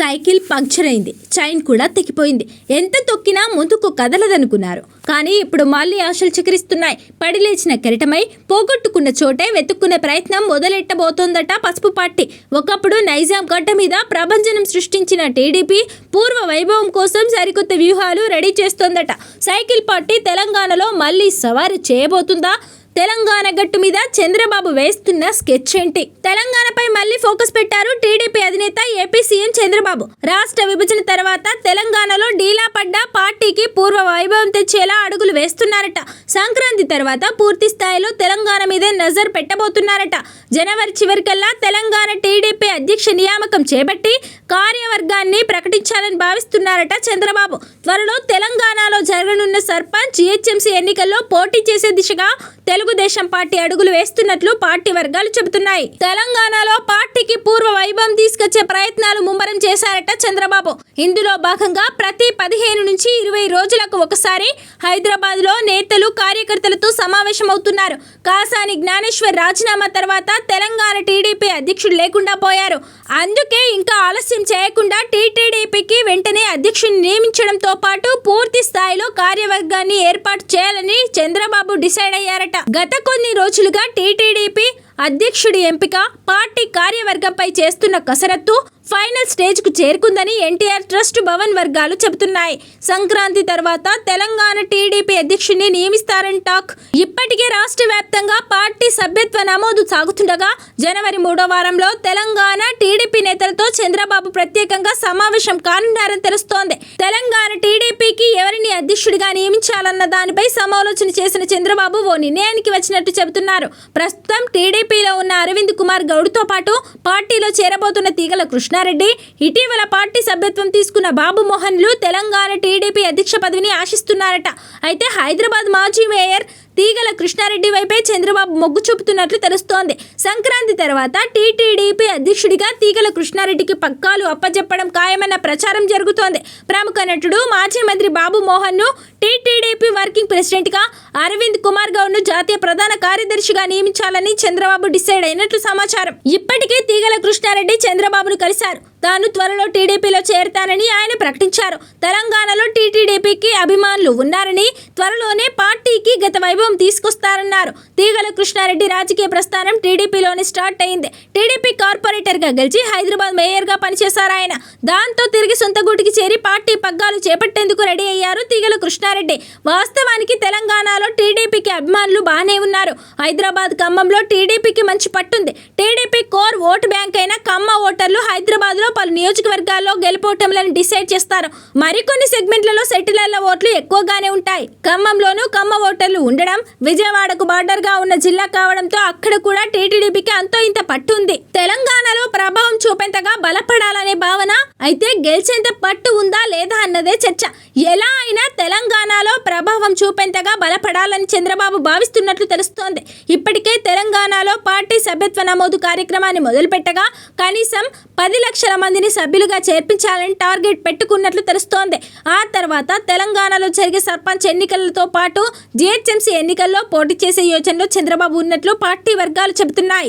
Cycle puncture అయింది. Chain కూడా తెగిపోయింది. ఎంత తొక్కినా ముందుకు కదలదనుకున్నారు. కానీ ఇప్పుడు మళ్ళీ ఆశలు చికరిస్తున్నాయి. పడి లేచిన కెరటమై పోగొట్టుకున్న చోటే వెతుక్కునే ప్రయత్నం మొదలెట్టబోతోందట పసుపు పార్టీ. ఒకప్పుడు నైజాం గడ్డ మీద ప్రభంజనం సృష్టించిన టీడీపీ పూర్వ వైభవం కోసం సరికొత్త వ్యూహాలు రెడీ చేస్తోందట. సైకిల్ పార్టీ తెలంగాణలో మళ్ళీ సవారు చేయబోతుందా? తెలంగాణ గట్టు మీద చంద్రబాబు వేస్తున్న స్కెచ్ ఏంటి? తెలంగాణపై మళ్ళీ ఫోకస్ ఏపీ సీఎం చంద్రబాబు. రాష్ట్ర విభజన తర్వాత తెలంగాణలో డీలా పడ్డ పార్టీకి పూర్వ వైభవం తెచ్చేలా అడుగులు వేస్తున్నారట. సంక్రాంతి తర్వాత పూర్తి స్థాయిలో తెలంగాణ మీదే నజర్ పెట్టబోతున్నారట. జనవరి చివరికల్లా తెలంగాణ టీడీపీ అధ్యక్ష నియామకం చేపట్టి కార్యవర్గాన్ని ప్రకటించాలని భావిస్తున్నారట చంద్రబాబు. త్వరలో జరగనున్న సర్పంచ్ జిహెచ్ఎంసీ ఎన్నికల్లో పోటీ చేసే దిశగా తెలుగుదేశం పార్టీ అడుగులు వేస్తున్నట్లు పార్టీ వర్గాలు చెబుతున్నాయి. తెలంగాణలో పార్టీకి పూర్వ వైభవం తీసుకొచ్చే ప్రయత్నాలు ముమ్మరం చేశారట చంద్రబాబు. ఇందులో భాగంగా ప్రతి పదిహేను నుంచి ఇరవై రోజులకు ఒకసారి హైదరాబాద్లో నేతలు కార్యకర్తలతో సమావేశమవుతున్నారు. కాసాని జ్ఞానేశ్వర్ రాజీనామా తర్వాత తెలంగాణ టీడీపీ అధ్యక్షుడు లేకుండా పోయారు. అందుకే ఇంకా ఆలస్యం చేయకుండా టీటీడీపీకి అధ్యక్షుని నియమించడంతో పాటు పూర్తి స్థాయిలో కార్యవర్గాన్ని ఏర్పాటు చేయాలని చంద్రబాబు డిసైడ్ అయ్యారట. గత కొన్ని రోజులుగా టీటీడీపీ అధ్యక్షుడి ఎంపిక పార్టీ కార్యవర్గంపై చేస్తున్న కసరత్తు ఫైనల్ స్టేజ్కు చేరుకుందని ఎన్టీఆర్ ట్రస్ట్ భవన్ వర్గాలు చెబుతున్నాయి. సంక్రాంతి తర్వాత తెలంగాణ టీడీపీ అధ్యక్షుడిని నియమిస్తారని టాక్. ఇప్పటికే రాష్ట్ర వ్యాప్తంగా పార్టీ సభ్యత్వ నమోదు సాగుతుండగా జనవరి మూడో వారంలో తెలంగాణ టీడీపీ నేతలతో చంద్రబాబు ప్రత్యేకంగా సమావేశం కానున్నారని తెలుస్తోంది. తెలంగాణ టీడీపీకి ఎవరిని అధ్యక్షుడిగా నియమించాలన్న దానిపై సమాలోచన చేసిన చంద్రబాబు ఓ నిర్ణయానికి వచ్చినట్టు చెబుతున్నారు. ప్రస్తుతం టీడీపీలో ఉన్న అరవింద్ కుమార్ గౌడ్తో పాటు పార్టీలో చేరబోతున్న తీగల కృష్ణ రంగారెడ్డి. ఇటీవల పార్టీ సభ్యత్వం తీసుకున్న బాబు మోహన్లు తెలంగాణ టీడీపీ అధ్యక్ష పదవిని ఆశిస్తున్నారట. అయితే హైదరాబాద్ మాజీ మేయర్ తీగల కృష్ణారెడ్డి వైపే చంద్రబాబు మొగ్గు చూపుతున్నట్లు తెలుస్తోంది. సంక్రాంతి తర్వాత టీటీడీపీ అధ్యక్షుడిగా తీగల కృష్ణారెడ్డికి పక్కాలు అప్పచెప్పడం ఖాయమన్న ప్రచారం జరుగుతోంది. ప్రముఖ నటుడు మాజీ మంత్రి బాబు మోహన్ను టీటీడీపీ వర్కింగ్ ప్రెసిడెంట్గా అరవింద్ కుమార్ గౌడ్ను జాతీయ ప్రధాన కార్యదర్శిగా నియమించాలని చంద్రబాబు డిసైడ్ అయినట్లు సమాచారం. ఇప్పటికే తీగల కృష్ణారెడ్డి చంద్రబాబును కలిశారు. తాను త్వరలో టీడీపీలో చేరతానని ఆయన ప్రకటించారు. తెలంగాణలో టీటీడీపీకి అభిమానులు ఉన్నారని త్వరలోనే పార్టీకి గత వైభవం తీసుకొస్తారన్నారు. తీగల కృష్ణారెడ్డి రాజకీయ ప్రస్థానం టీడీపీలోనే స్టార్ట్ అయింది. టీడీపీ కార్పొరేటర్గా గెలిచి హైదరాబాద్ మేయర్గా పనిచేశారు ఆయన. దాంతో తిరిగి సొంత గూటికి చేరి పార్టీ పగ్గాలు చేపట్టేందుకు రెడీ అయ్యారు తీగల కృష్ణారెడ్డి. వాస్తవానికి తెలంగాణలో టీడీపీకి అభిమానులు బాగానే ఉన్నారు. హైదరాబాద్ ఖమ్మంలో టీడీపీకి మంచి పట్టుంది. టీడీపీ కోర్ ఓటు బ్యాంక్ అయిన ఖమ్మ ఓటర్లు హైదరాబాద్లో లో పలు నియోజకవర్గాల్లో గెలుపోవటంలను డిసైడ్ చేస్తారు. మరికొన్ని సెగ్మెంట్లలో సెటిలర్ల ఓట్లు ఎక్కువగానే ఉంటాయి. ఖమ్మంలోనూ కమ్మ ఓటర్లు ఉండడం విజయవాడకు బార్డర్గా ఉన్న జిల్లా కావడంతో అక్కడ కూడా టీటీడీపీకి అంతో ఇంత పట్టు ఉంది. తెలంగాణలో ప్రభావం చూపేంతగా బలపడాలనే భావన అయితే గెలిచేంత పట్టు ఉందా లేదా అన్నదే చర్చ. ఎలా అయినా తెలంగాణలో ప్రభావం చూపేంతగా బలపడాలని చంద్రబాబు భావిస్తున్నట్లు తెలుస్తోంది. ఇప్పటికే తెలంగాణలో పార్టీ సభ్యత్వ నమోదు కార్యక్రమాన్ని మొదలుపెట్టగా కనీసం పది లక్షల మందిని సభ్యులుగా చేర్పించాలని టార్గెట్ పెట్టుకున్నట్లు తెలుస్తోంది. ఆ తర్వాత తెలంగాణలో జరిగే సర్పంచ్ ఎన్నికలతో పాటు జిహెచ్ఎంసీ ఎన్నికల్లో పోటీ చేసే యోచనలో చంద్రబాబు ఉన్నట్లు పార్టీ వర్గాలు చెబుతున్నాయి.